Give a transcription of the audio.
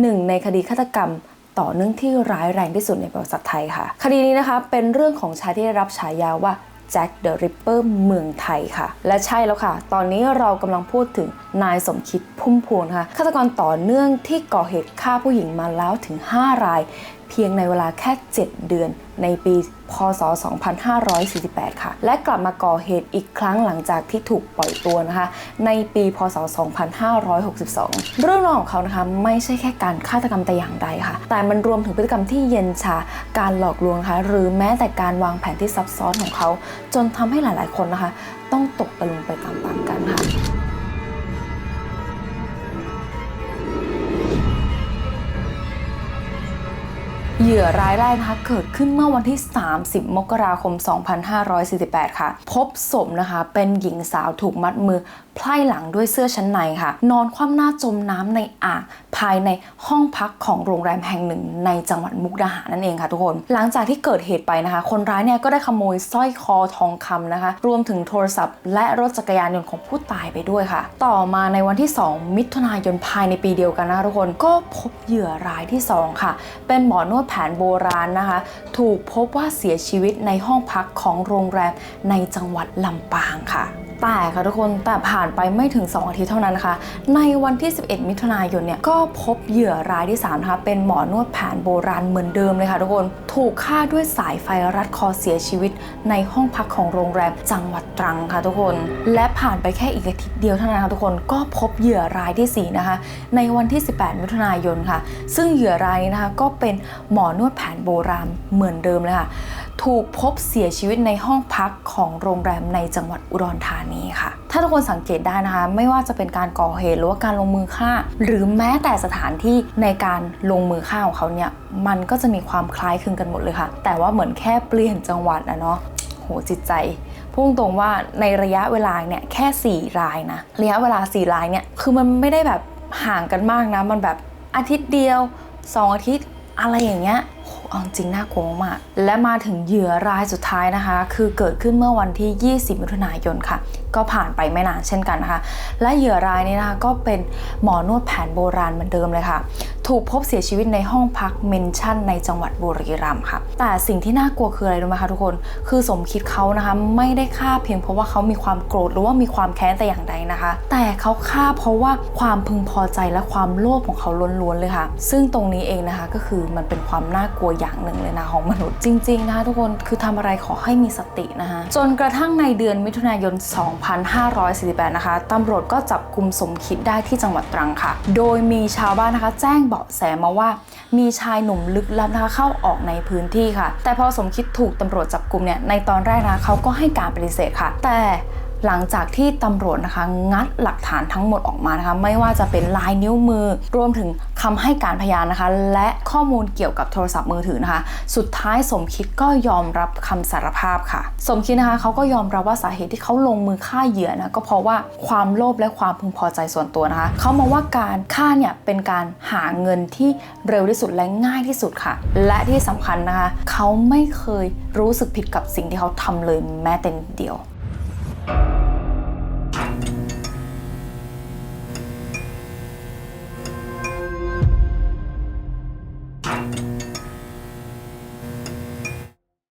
หนึ่งในคดีฆาตกรรมต่อเนื่องที่ร้ายแรงที่สุดในประวัติศาสตร์ไทยค่ะ คดีนี้นะคะเป็นเรื่องของชายที่ได้รับฉายาว่าแจ็คเดอะริปเปอร์เมืองไทยค่ะ และใช่แล้วค่ะ ตอนนี้เรากำลังพูดถึงนายสมคิดพุ่มพวงค่ะฆาตกรต่อเนื่องที่ก่อเหตุฆ่าผู้หญิงมาแล้วถึง 5 รายเพียงในเวลาแค่ 7 เดือนในปีพศ 2548 ค่ะ และกลับมาก่อเหตุอีกครั้งหลังจากที่ถูกปล่อยตัวนะคะ ในปีพศ 2562 เรื่องราวของเขานะคะไม่ใช่แค่การฆาตกรรมแต่อย่างใดค่ะ แต่มันรวมถึงพฤติกรรมที่เย็นชา การหลอกลวงนะคะหรือแม้แต่การวางแผนที่ซับซ้อนของเขา จนทำให้หลายๆ คนนะคะ ต้องตกตะลุมไปตามๆกันค่ะ เหยื่อรายแรกนะคะเกิดขึ้นเมื่อวันที่ 30 มกราคม 2548 ค่ะ พบศพนะคะ เป็นหญิงสาวถูกมัดมือไพล่หลังด้วยเสื้อชั้นในค่ะ นอนคว่ำหน้าจมน้ำในอ่างภายในห้องพักของโรงแรมแห่งหนึ่ง ในจังหวัดมุกดาหารนั่นเองค่ะทุกคน หลังจากที่เกิดเหตุไปนะคะ คนร้ายเนี่ยก็ได้ขโมยสร้อยคอทองคำนะคะ รวมถึงโทรศัพท์ และรถจักรยานยนต์ของผู้ตายไปด้วยค่ะ ต่อมาในวันที่ 2 มิถุนายนภายในปีเดียวกันนะคะทุกคนก็พบเหยื่อรายที่ 2 ค่ะ เป็นหมอนวดแผนโบราณนะคะ ถูกพบว่าเสียชีวิตในห้องพักของโรงแรมในจังหวัดลำปางค่ะ แต่ค่ะทุกคนแต่ผ่านไปไม่ถึง 2 อาทิตย์เท่านั้นนะคะในวันที่ 11 มิถุนายนเนี่ยก็พบเหยื่อรายที่3นะคะเป็นหมอนวดแผนโบราณเหมือนเดิมเลยค่ะทุกคนถูกฆ่าด้วยสายไฟรัดคอเสียชีวิต ในห้องพักของโรงแรมจังหวัดตรังค่ะทุกคน และผ่านไปแค่อีกอาทิตย์เดียวเท่านั้นค่ะทุกคนก็พบเหยื่อรายที่ 4 นะคะ ในวันที่ 18 มิถุนายนค่ะ ซึ่งเหยื่อรายนี้นะคะก็เป็นหมอนวดแผนโบราณเหมือนเดิมเลยค่ะ ถูกพบเสียชีวิตในห้องพักของโรงแรมในจังหวัดอุดรธานีค่ะ ถ้าทุกคนสังเกตได้นะคะ ไม่ว่าจะเป็นการก่อเหตุหรือว่าการลงมือฆ่า หรือแม้แต่สถานที่ในการลงมือฆ่าของเขาเนี่ยมันก็จะมีความคล้ายคลึงกันหมดเลยค่ะ แต่ว่าเหมือนแค่เปลี่ยนจังหวัดนะเนาะโหจิตใจพุ่งตรงว่าในระยะเวลาเนี่ยแค่ 4 รายนะระยะเวลา 4 รายเนี่ยคือมันไม่ได้แบบห่างกันมากนะ มันแบบอาทิตย์เดียว 2 อาทิตย์อะไรอย่างเงี้ย เอาจริงน่ากลัวมากและมาถึงเหยื่อรายสุดท้ายนะคะ คือเกิดขึ้นเมื่อวันที่ 20 มิถุนายนค่ะ ก็ผ่านไปไม่นานเช่นกันนะคะ และเหยื่อรายนี้นะคะก็เป็นหมอนวดแผนโบราณเหมือนเดิมเลยค่ะ ถูกพบเสียชีวิตในห้องพักเมนชั่น ในจังหวัดบุรีรัมย์ค่ะ แต่สิ่งที่น่ากลัวคืออะไรรู้ไหมคะทุกคน คือสมคิดเขานะคะไม่ได้ฆ่าเพียงเพราะว่าเขามีความโกรธหรือว่ามีความแค้นแต่อย่างใดนะคะ แต่เขาฆ่าเพราะว่าความพึงพอใจและความโลภของเขาล้วนๆเลยค่ะ ซึ่งตรงนี้เองนะคะก็คือมันเป็นความน่ากลัวอย่างหนึ่งเลยนะของมนุษย์จริงๆนะคะทุกคนคือทำอะไรขอให้มีสตินะคะจนกระทั่งในเดือนมิถุนายน 2548 นะคะตำรวจก็จับกลุ่มสมคิดได้ที่จังหวัดตรังค่ะ โดยมีชาวบ้านนะคะ แจ้งบาะแสมาว่า มีชายหนุ่มลึกลับนะคะเข้าออกในพื้นที่ค่ะ แต่พอสมคิดถูกตำรวจจับกลุ่มเนี่ยในตอนแรกนะคะเขาก็ให้การปฏิเสธค่ะ แต่ หลังจากที่ตำรวจนะคะ งัดหลักฐานทั้งหมดออกมานะคะ ไม่ว่าจะเป็นลายนิ้วมือ รวมถึงคำให้การพยานนะคะ และข้อมูลเกี่ยวกับโทรศัพท์มือถือนะคะ สุดท้ายสมคิดก็ยอมรับคำสารภาพค่ะ สมคิดนะคะเขาก็ยอมรับว่าสาเหตุที่เขาลงมือฆ่าเหยื่อนะก็เพราะว่าความโลภและความพึงพอใจส่วนตัวนะคะเขามองว่าการฆ่าเนี่ยเป็นการหาเงินที่เร็วที่สุดและง่ายที่สุดค่ะ และที่สำคัญนะคะเขาไม่เคยรู้สึกผิดกับสิ่งที่เขาทำเลยแม้แต่นิดเดียว